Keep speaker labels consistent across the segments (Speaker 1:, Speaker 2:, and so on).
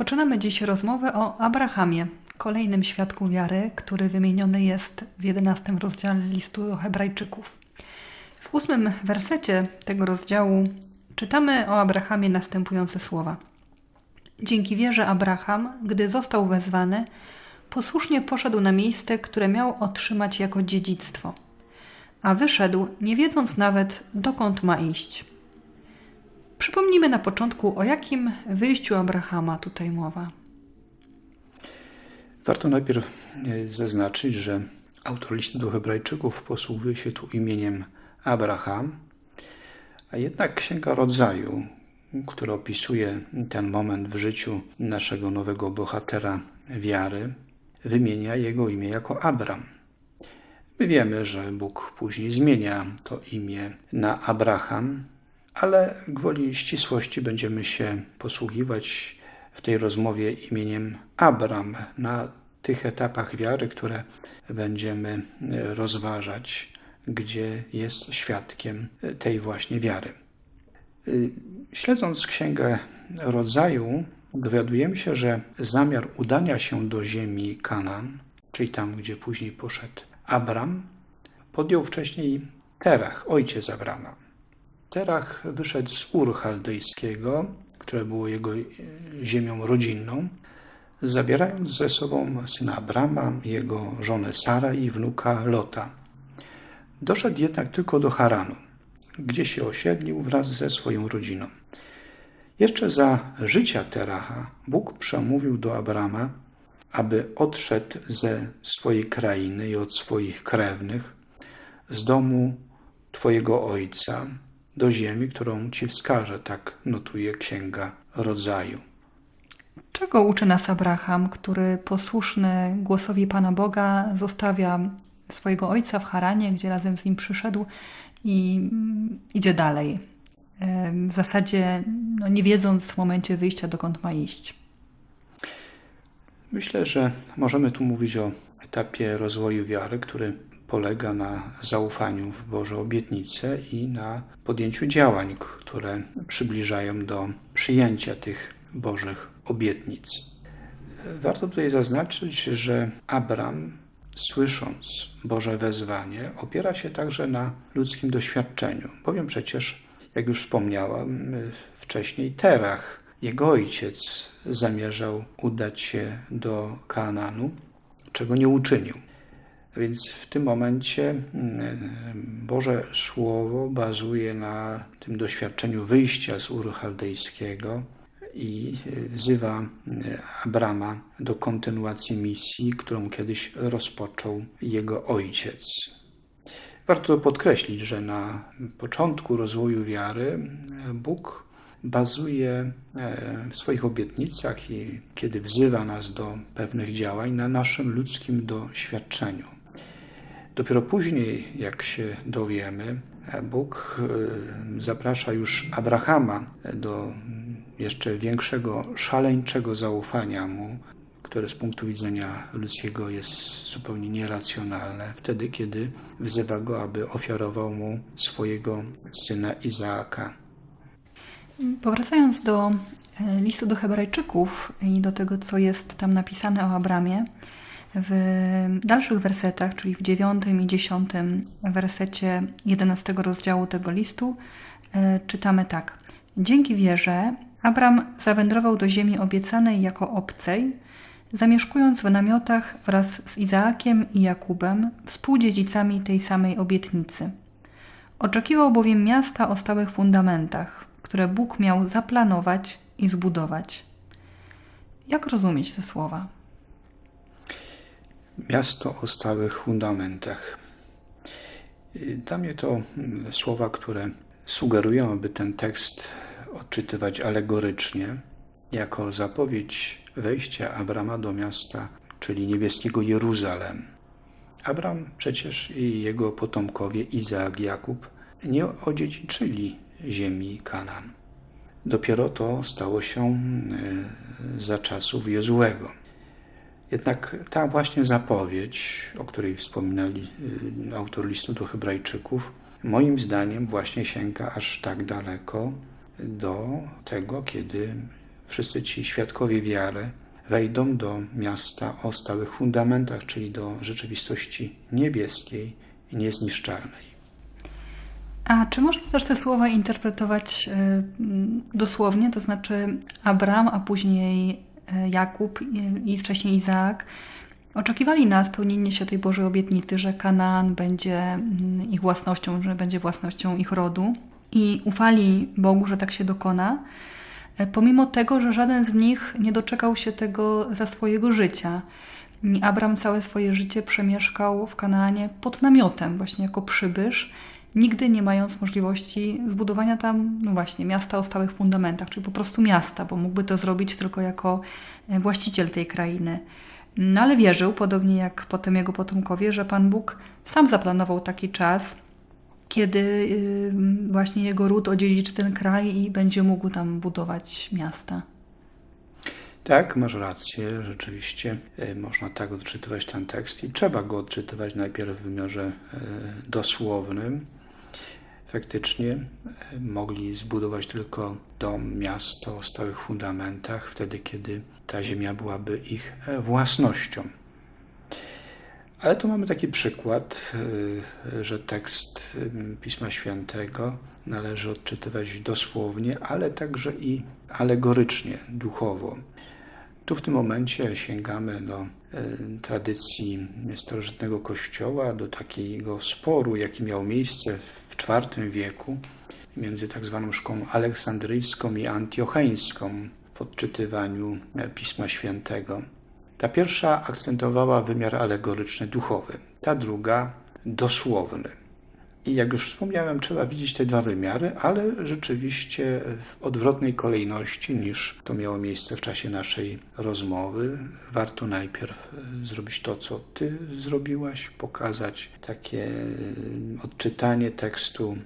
Speaker 1: Rozpoczynamy dziś rozmowę o Abrahamie, kolejnym świadku wiary, który wymieniony jest w 11 rozdziale listu do Hebrajczyków. W ósmym wersecie tego rozdziału czytamy o Abrahamie następujące słowa. Dzięki wierze Abraham, gdy został wezwany, posłusznie poszedł na miejsce, które miał otrzymać jako dziedzictwo, a wyszedł, nie wiedząc nawet, dokąd ma iść. Przypomnijmy na początku, o jakim wyjściu Abrahama tutaj mowa.
Speaker 2: Warto najpierw e, zaznaczyć, że autor listu do Hebrajczyków posługuje się tu imieniem Abraham, a jednak Księga Rodzaju, która opisuje ten moment w życiu naszego nowego bohatera wiary, wymienia jego imię jako Abram. My wiemy, że Bóg później zmienia to imię na Abraham, ale gwoli ścisłości będziemy się posługiwać w tej rozmowie imieniem Abram na tych etapach wiary, które będziemy rozważać, gdzie jest świadkiem tej właśnie wiary. Śledząc Księgę Rodzaju, dowiadujemy się, że zamiar udania się do ziemi Kanan, czyli tam, gdzie później poszedł Abram, podjął wcześniej Terach, ojciec Abrama. Terach wyszedł z Ur Chaldejskiego, które było jego ziemią rodzinną, zabierając ze sobą syna Abrama, jego żonę Sara i wnuka Lota. Doszedł jednak tylko do Haranu, gdzie się osiedlił wraz ze swoją rodziną. Jeszcze za życia Teracha Bóg przemówił do Abrama, aby odszedł ze swojej krainy i od swoich krewnych, z domu Twojego ojca, do ziemi, którą Ci wskaże, tak notuje Księga Rodzaju.
Speaker 1: Czego uczy nas Abraham, który posłuszny głosowi Pana Boga zostawia swojego ojca w Haranie, gdzie razem z nim przyszedł i idzie dalej? W zasadzie no, nie wiedząc w momencie wyjścia, dokąd ma iść.
Speaker 2: Myślę, że możemy tu mówić o etapie rozwoju wiary, który polega na zaufaniu w Boże obietnice i na podjęciu działań, które przybliżają do przyjęcia tych Bożych obietnic. Warto tutaj zaznaczyć, że Abram, słysząc Boże wezwanie, opiera się także na ludzkim doświadczeniu, bowiem przecież, jak już wspomniałam wcześniej, Terach, jego ojciec, zamierzał udać się do Kananu, czego nie uczynił. Więc w tym momencie mm, Boże Słowo bazuje na tym doświadczeniu wyjścia z Uru Chaldejskiego i wzywa Abrama do kontynuacji misji, którą kiedyś rozpoczął jego ojciec. Warto podkreślić, że na początku rozwoju wiary Bóg bazuje w swoich obietnicach i kiedy wzywa nas do pewnych działań na naszym ludzkim doświadczeniu. Dopiero później, jak się dowiemy, Bóg e, zaprasza już Abrahama do jeszcze większego, szaleńczego zaufania mu, które z punktu widzenia ludzkiego jest zupełnie nieracjonalne, wtedy kiedy wzywa go, aby ofiarował mu swojego syna Izaaka.
Speaker 1: Powracając do e, listu do Hebrajczyków i do tego, co jest tam napisane o Abramie, w dalszych wersetach, czyli w dziewiątym i dziesiątym wersecie jedenastego rozdziału tego listu, e, czytamy tak. Dzięki wierze Abram zawędrował do ziemi obiecanej jako obcej, zamieszkując w namiotach wraz z Izaakiem i Jakubem, współdziedzicami tej samej obietnicy. Oczekiwał bowiem miasta o stałych fundamentach, które Bóg miał zaplanować i zbudować. Jak rozumieć te słowa?
Speaker 2: Miasto o stałych fundamentach. Dla mnie to słowa, które sugerują, aby ten tekst odczytywać alegorycznie, jako zapowiedź wejścia Abrama do miasta, czyli niebieskiego Jeruzalem. Abram przecież i jego potomkowie Izaak, Jakub nie odziedziczyli ziemi Kanan. Dopiero to stało się e, za czasów Jezułego. Jednak ta właśnie zapowiedź, o której wspominali y, autor listu do Hebrajczyków, moim zdaniem właśnie sięga aż tak daleko do tego, kiedy wszyscy ci świadkowie wiary wejdą do miasta o stałych fundamentach, czyli do rzeczywistości niebieskiej i niezniszczalnej.
Speaker 1: A czy można też te słowa interpretować y, dosłownie, to znaczy Abraham, a później Jakub i, wcześniej Izaak oczekiwali na spełnienie się tej Bożej obietnicy, że Kanaan będzie mm, ich własnością, że będzie własnością ich rodu i ufali Bogu, że tak się dokona, y, pomimo tego, że żaden z nich nie doczekał się tego za swojego życia. Abram całe swoje życie przemieszkał w Kanaanie pod namiotem, właśnie jako przybysz, nigdy nie mając możliwości zbudowania tam, no właśnie, miasta o stałych fundamentach, czyli po prostu miasta, bo mógłby to zrobić tylko jako e, właściciel tej krainy. No ale wierzył, podobnie jak potem jego potomkowie, że Pan Bóg sam zaplanował taki czas, kiedy y, właśnie jego ród odziedziczy ten kraj i będzie mógł tam budować miasta.
Speaker 2: Tak, masz rację, rzeczywiście e, można tak odczytywać ten tekst i trzeba go odczytywać najpierw w wymiarze e, dosłownym, faktycznie e, mogli zbudować tylko dom, miasto o stałych fundamentach, wtedy kiedy ta ziemia byłaby ich e, własnością. Ale tu mamy taki przykład, e, że tekst Pisma Świętego należy odczytywać dosłownie, ale także i alegorycznie, duchowo. Tu w tym momencie sięgamy do tradycji starożytnego Kościoła, do takiego sporu, jaki miał miejsce IV wieku między tak zwaną szkołą aleksandryjską i antiocheńską w odczytywaniu e, Pisma Świętego. Ta pierwsza akcentowała wymiar alegoryczny, duchowy, ta druga dosłowny. I jak już wspomniałem, trzeba widzieć te dwa wymiary, ale rzeczywiście w odwrotnej kolejności niż to miało miejsce w czasie naszej rozmowy. Warto najpierw e, zrobić to, co Ty zrobiłaś, pokazać takie e, odczytanie tekstu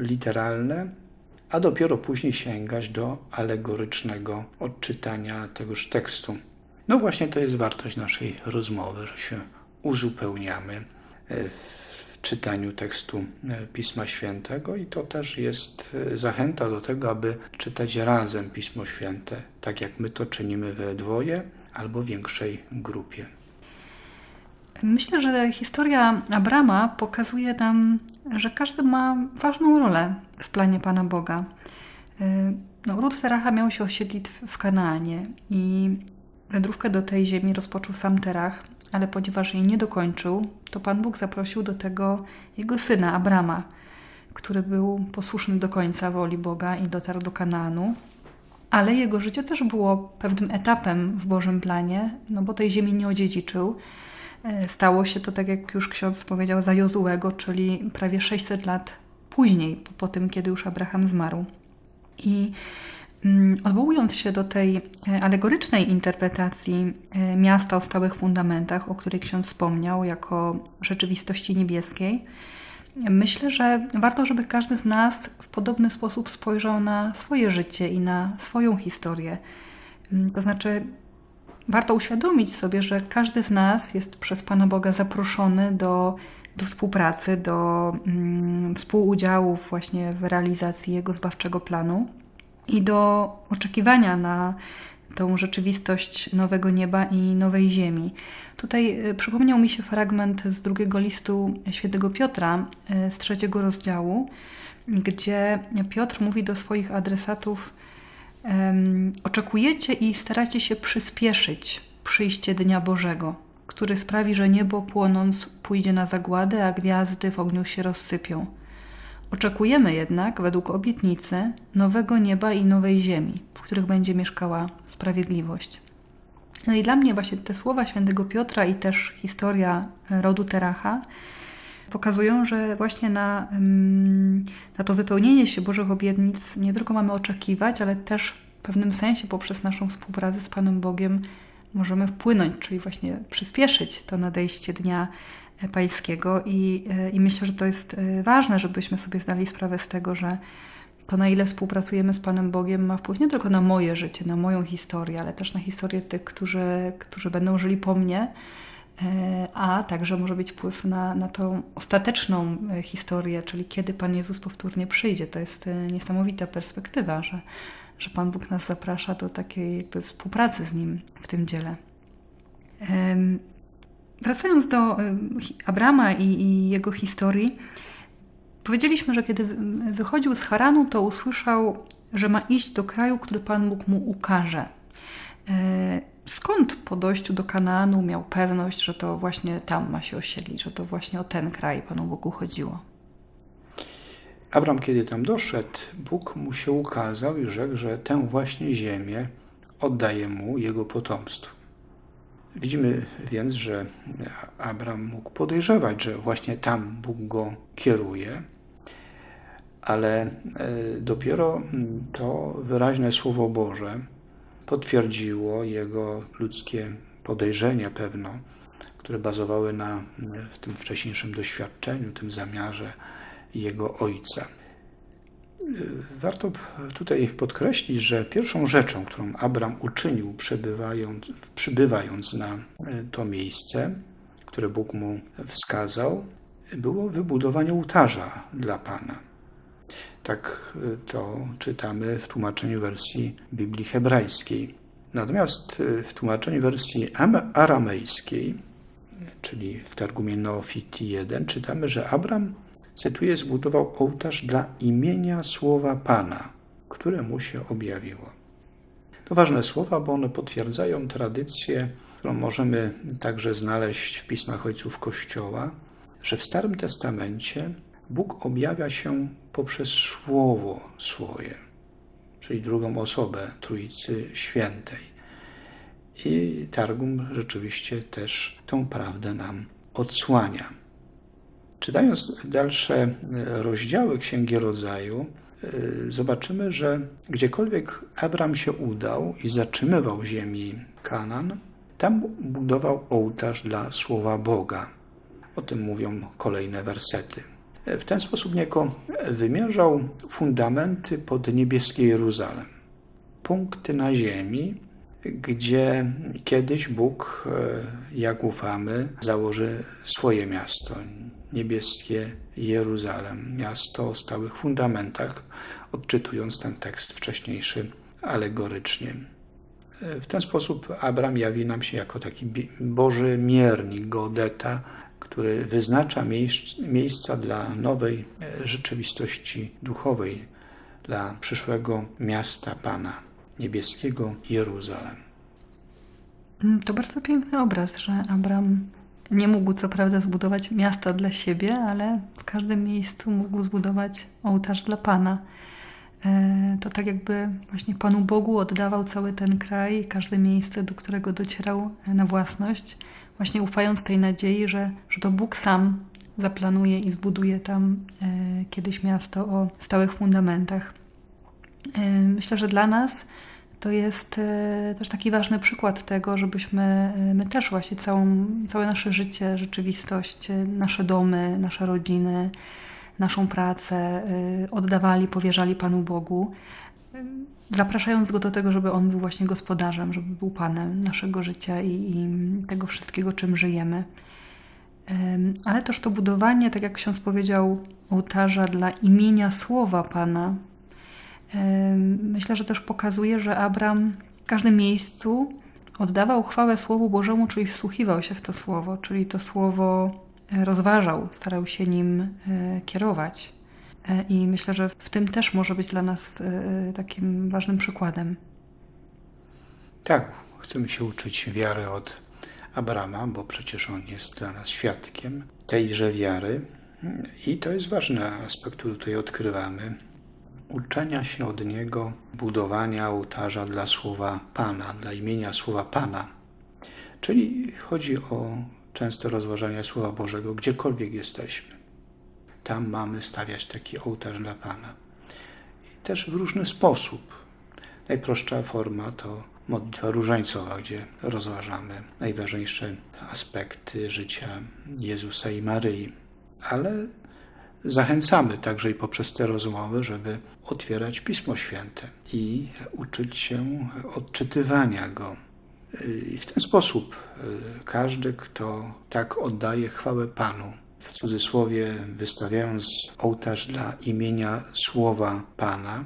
Speaker 2: literalne, a dopiero później sięgać do alegorycznego odczytania tegoż tekstu. No właśnie to jest wartość naszej rozmowy, że się uzupełniamy e, czytaniu tekstu e, Pisma Świętego i to też jest e, zachęta do tego, aby czytać razem Pismo Święte, tak jak my to czynimy we dwoje albo większej grupie.
Speaker 1: Myślę, że historia Abrama pokazuje nam, że każdy ma ważną rolę w planie Pana Boga. E, no, Ród Teracha miał się osiedlić w Kanaanie i wędrówkę do tej ziemi rozpoczął sam Terach, ale ponieważ jej nie dokończył, to Pan Bóg zaprosił do tego jego syna Abrama, który był posłuszny do końca woli Boga i dotarł do Kanaanu. Ale jego życie też było pewnym etapem w Bożym planie, no bo tej ziemi nie odziedziczył. E, stało się to, tak jak już ksiądz powiedział, za Jozułego, czyli prawie 600 lat później, po, tym, kiedy już Abraham zmarł. I odwołując się do tej e, alegorycznej interpretacji e, miasta o stałych fundamentach, o której ksiądz wspomniał, jako rzeczywistości niebieskiej, myślę, że warto, żeby każdy z nas w podobny sposób spojrzał na swoje życie i na swoją historię. Mm, to znaczy, warto uświadomić sobie, że każdy z nas jest przez Pana Boga zaproszony do, do współpracy, do mm, współudziału właśnie w realizacji Jego zbawczego planu i do oczekiwania na tą rzeczywistość nowego nieba i nowej ziemi. Tutaj e, przypomniał mi się fragment z drugiego listu świętego Piotra e, z trzeciego rozdziału, gdzie Piotr mówi do swoich adresatów: Oczekujecie i staracie się przyspieszyć przyjście Dnia Bożego, który sprawi, że niebo płonąc pójdzie na zagładę, a gwiazdy w ogniu się rozsypią. Oczekujemy jednak, według obietnicy, nowego nieba i nowej ziemi, w których będzie mieszkała sprawiedliwość. No i dla mnie właśnie te słowa świętego Piotra i też historia rodu Teracha pokazują, że właśnie na, na to wypełnienie się Bożych obietnic nie tylko mamy oczekiwać, ale też w pewnym sensie poprzez naszą współpracę z Panem Bogiem możemy wpłynąć, czyli właśnie przyspieszyć to nadejście dnia pańskiego i, e, i myślę, że to jest e, ważne, żebyśmy sobie zdali sprawę z tego, że to na ile współpracujemy z Panem Bogiem ma wpływ nie tylko na moje życie, na moją historię, ale też na historię tych, którzy, którzy będą żyli po mnie, e, a także może być wpływ na, na tą ostateczną historię, czyli kiedy Pan Jezus powtórnie przyjdzie. To jest niesamowita perspektywa, że, że Pan Bóg nas zaprasza do takiej współpracy z Nim w tym dziele. Wracając do hi- Abrama i, jego historii, powiedzieliśmy, że kiedy wy- wychodził z Haranu, to usłyszał, że ma iść do kraju, który Pan Bóg mu ukaże. E, Skąd po dojściu do Kanaanu miał pewność, że to właśnie tam ma się osiedlić, że to właśnie o ten kraj Panu Bogu chodziło?
Speaker 2: Abram, kiedy tam doszedł, Bóg mu się ukazał i rzekł, że tę właśnie ziemię oddaje mu jego potomstwu. Widzimy więc, że Abram mógł podejrzewać, że właśnie tam Bóg go kieruje, ale e, dopiero to wyraźne Słowo Boże potwierdziło jego ludzkie podejrzenia pewno, które bazowały na w tym wcześniejszym doświadczeniu, tym zamiarze jego ojca. Warto tutaj podkreślić, że pierwszą rzeczą, którą Abram uczynił, przebywając, przybywając na e, to miejsce, które Bóg mu wskazał, było wybudowanie ołtarza dla Pana. Tak e, to czytamy w tłumaczeniu wersji Biblii hebrajskiej. Natomiast e, w tłumaczeniu wersji am- aramejskiej, czyli w Targumie Neofiti 1, czytamy, że Abram cytuję, zbudował ołtarz dla imienia słowa Pana, które mu się objawiło. To ważne słowa, bo one potwierdzają tradycję, którą możemy także znaleźć w pismach ojców Kościoła, że w Starym Testamencie Bóg objawia się poprzez Słowo swoje, czyli drugą osobę Trójcy Świętej. I Targum rzeczywiście też tą prawdę nam odsłania. Czytając dalsze rozdziały Księgi Rodzaju, y, zobaczymy, że gdziekolwiek Abram się udał i zatrzymywał ziemi Kanan, tam budował ołtarz dla słowa Boga. O tym mówią kolejne wersety. W ten sposób niejako wymierzał fundamenty pod niebieskie Jeruzalem. Punkty na ziemi, gdzie kiedyś Bóg, e, jak ufamy, założy swoje miasto, niebieskie Jeruzalem, miasto o stałych fundamentach, odczytując ten tekst wcześniejszy alegorycznie. E, W ten sposób Abram jawi nam się jako taki Boży miernik, geodeta, który wyznacza miejsc- miejsca dla nowej e, rzeczywistości duchowej, dla przyszłego miasta Pana, niebieskiego Jeruzalem.
Speaker 1: Mm, To bardzo piękny obraz, że Abram nie mógł co prawda zbudować miasta dla siebie, ale w każdym miejscu mógł zbudować ołtarz dla Pana. E, To tak jakby właśnie Panu Bogu oddawał cały ten kraj, każde miejsce, do którego docierał e, na własność, właśnie ufając tej nadziei, że, że to Bóg sam zaplanuje i zbuduje tam e, kiedyś miasto o stałych fundamentach. E, Myślę, że dla nas to jest e, też taki ważny przykład tego, żebyśmy e, my też właśnie całą, całe nasze życie, rzeczywistość, nasze domy, nasze rodziny, naszą pracę oddawali, powierzali Panu Bogu, zapraszając Go do tego, żeby On był właśnie gospodarzem, żeby był Panem naszego życia i, i tego wszystkiego, czym żyjemy. Em, Ale też to budowanie, tak jak ksiądz powiedział, ołtarza dla imienia słowa Pana, myślę, że też pokazuje, że Abram w każdym miejscu oddawał chwałę Słowu Bożemu, czyli wsłuchiwał się w to słowo, czyli to słowo e, rozważał, starał się nim e, kierować. E, I myślę, że w tym też może być dla nas takim ważnym przykładem.
Speaker 2: Tak, chcemy się uczyć wiary od Abrama, bo przecież on jest dla nas świadkiem tejże wiary. I to jest ważny aspekt, który tutaj odkrywamy. Uczenia się od niego budowania ołtarza dla słowa Pana, dla imienia słowa Pana. Czyli chodzi o częste rozważanie Słowa Bożego, gdziekolwiek jesteśmy. Tam mamy stawiać taki ołtarz dla Pana. I też w różny sposób. Najprostsza forma to modlitwa różańcowa, gdzie rozważamy najważniejsze aspekty życia Jezusa i Maryi. Ale zachęcamy także i poprzez te rozmowy, żeby otwierać Pismo Święte i uczyć się odczytywania go. I w ten sposób y, każdy, kto tak oddaje chwałę Panu, w cudzysłowie wystawiając ołtarz dla imienia słowa Pana,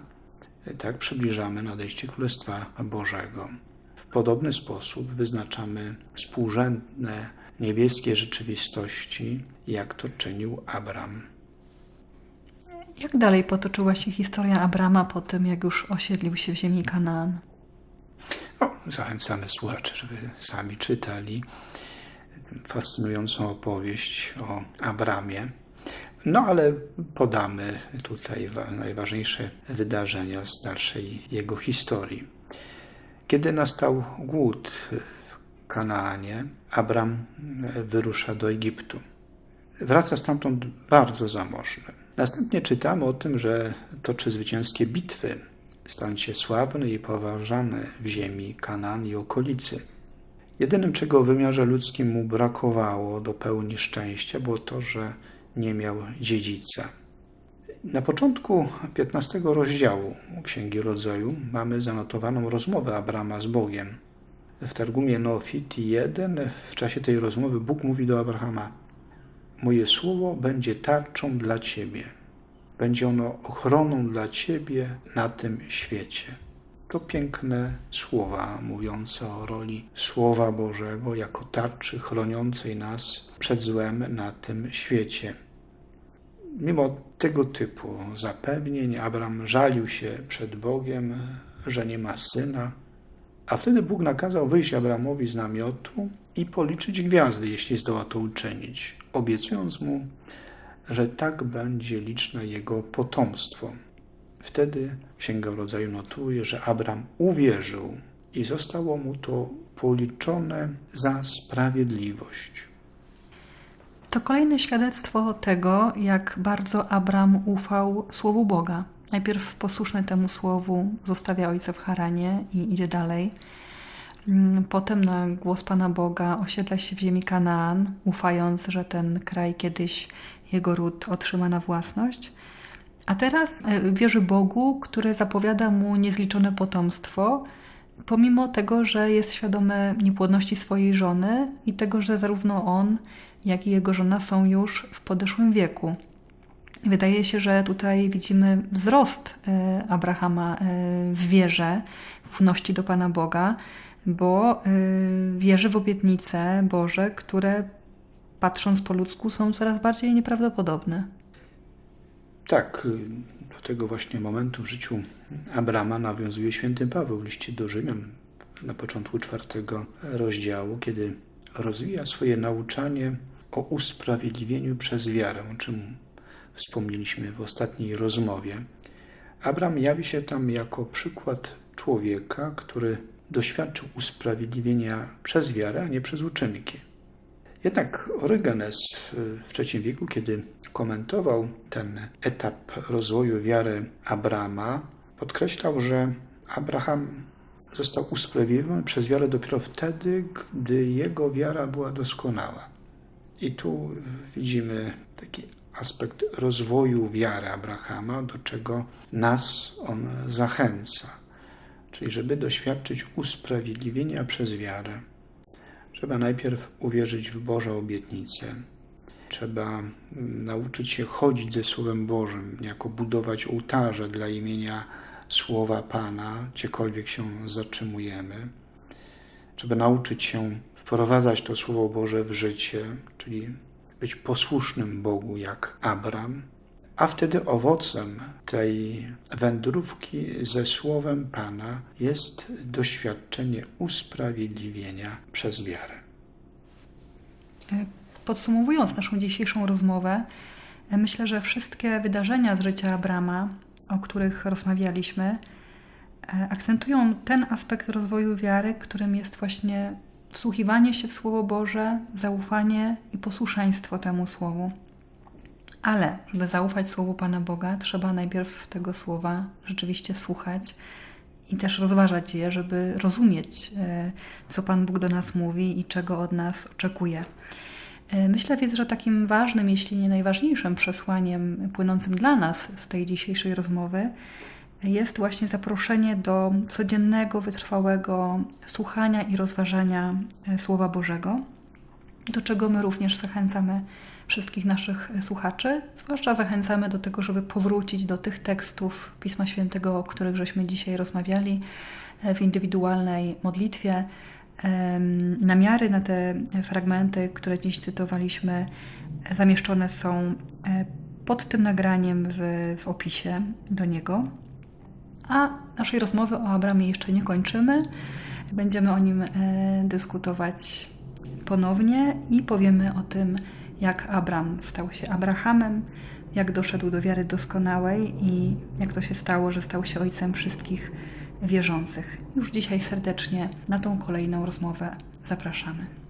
Speaker 2: tak przybliżamy nadejście Królestwa Bożego. W podobny sposób wyznaczamy współrzędne niebieskie rzeczywistości, jak to czynił Abram.
Speaker 1: Jak dalej potoczyła się historia Abrama po tym, jak już osiedlił się w ziemi Kanaan?
Speaker 2: Zachęcamy słuchaczy, żeby sami czytali fascynującą opowieść o Abramie. No ale podamy tutaj najważniejsze wydarzenia z dalszej jego historii. Kiedy nastał głód w Kanaanie, Abram wyrusza do Egiptu. Wraca stamtąd bardzo zamożny. Następnie czytamy o tym, że toczy zwycięskie bitwy, stając się sławny i poważany w ziemi Kanaan i okolicy. Jedynym, czego w wymiarze ludzkim mu brakowało do pełni szczęścia, było to, że nie miał dziedzica. Na początku 15 rozdziału Księgi Rodzaju mamy zanotowaną rozmowę Abrama z Bogiem. W Targumie Nofit 1 w czasie tej rozmowy Bóg mówi do Abrahama: Moje słowo będzie tarczą dla ciebie. Będzie ono ochroną dla ciebie na tym świecie. To piękne słowa mówiące o roli Słowa Bożego jako tarczy chroniącej nas przed złem na tym świecie. Mimo tego typu zapewnień, Abraham żalił się przed Bogiem, że nie ma syna, a wtedy Bóg nakazał wyjść Abramowi z namiotu i policzyć gwiazdy, jeśli zdoła to uczynić, obiecując mu, że tak będzie liczne jego potomstwo. Wtedy Księga Rodzaju notuje, że Abram uwierzył i zostało mu to policzone za sprawiedliwość.
Speaker 1: To kolejne świadectwo tego, jak bardzo Abram ufał Słowu Boga. Najpierw posłuszny temu słowu zostawia ojca w Haranie i idzie dalej. Mm, potem na głos Pana Boga osiedla się w ziemi Kanaan, ufając, że ten kraj kiedyś jego ród otrzyma na własność. A teraz e, wierzy Bogu, który zapowiada mu niezliczone potomstwo, pomimo tego, że jest świadomy niepłodności swojej żony i tego, że zarówno on, jak i jego żona są już w podeszłym wieku. Wydaje się, że tutaj widzimy wzrost e, Abrahama e, w wierze, w ufności do Pana Boga, bo wierzy w obietnice Boże, które patrząc po ludzku są coraz bardziej nieprawdopodobne.
Speaker 2: Tak, do tego właśnie momentu w życiu Abrama nawiązuje święty Paweł w liście do Rzymian na początku czwartego rozdziału, kiedy rozwija swoje nauczanie o usprawiedliwieniu przez wiarę, o czym wspomnieliśmy w ostatniej rozmowie. Abram jawi się tam jako przykład człowieka, który doświadczył usprawiedliwienia przez wiarę, a nie przez uczynki. Jednak Orygenes w III wieku, kiedy komentował ten etap rozwoju wiary Abrama, podkreślał, że Abraham został usprawiedliwiony przez wiarę dopiero wtedy, gdy jego wiara była doskonała. I tu widzimy taki aspekt rozwoju wiary Abrahama, do czego nas on zachęca. Czyli, żeby doświadczyć usprawiedliwienia przez wiarę, Trzeba najpierw uwierzyć w Boże obietnice. Trzeba mm, nauczyć się chodzić ze Słowem Bożym, jako budować ołtarze dla imienia Słowa Pana, gdziekolwiek się zatrzymujemy. Trzeba nauczyć się wprowadzać to Słowo Boże w życie, czyli być posłusznym Bogu jak Abram, a wtedy owocem tej wędrówki ze Słowem Pana jest doświadczenie usprawiedliwienia przez wiarę.
Speaker 1: Podsumowując naszą dzisiejszą rozmowę, myślę, że wszystkie wydarzenia z życia Abrama, o których rozmawialiśmy, akcentują ten aspekt rozwoju wiary, którym jest właśnie wsłuchiwanie się w Słowo Boże, zaufanie i posłuszeństwo temu Słowu. Ale, żeby zaufać Słowu Pana Boga, trzeba najpierw tego słowa rzeczywiście słuchać i też rozważać je, żeby rozumieć, e, co Pan Bóg do nas mówi i czego od nas oczekuje. E, myślę więc, że takim ważnym, jeśli nie najważniejszym przesłaniem płynącym dla nas z tej dzisiejszej rozmowy jest właśnie zaproszenie do codziennego, wytrwałego słuchania i rozważania e, Słowa Bożego, do czego my również zachęcamy wszystkich naszych słuchaczy. Zwłaszcza zachęcamy do tego, żeby powrócić do tych tekstów Pisma Świętego, o których żeśmy dzisiaj rozmawiali w indywidualnej modlitwie. Namiary na te fragmenty, które dziś cytowaliśmy, zamieszczone są pod tym nagraniem w, w opisie do niego. A naszej rozmowy o Abramie jeszcze nie kończymy. Będziemy o nim e, dyskutować ponownie i powiemy o tym, jak Abram stał się Abrahamem, jak doszedł do wiary doskonałej i jak to się stało, że stał się ojcem wszystkich wierzących. Już dzisiaj serdecznie na tą kolejną rozmowę zapraszamy.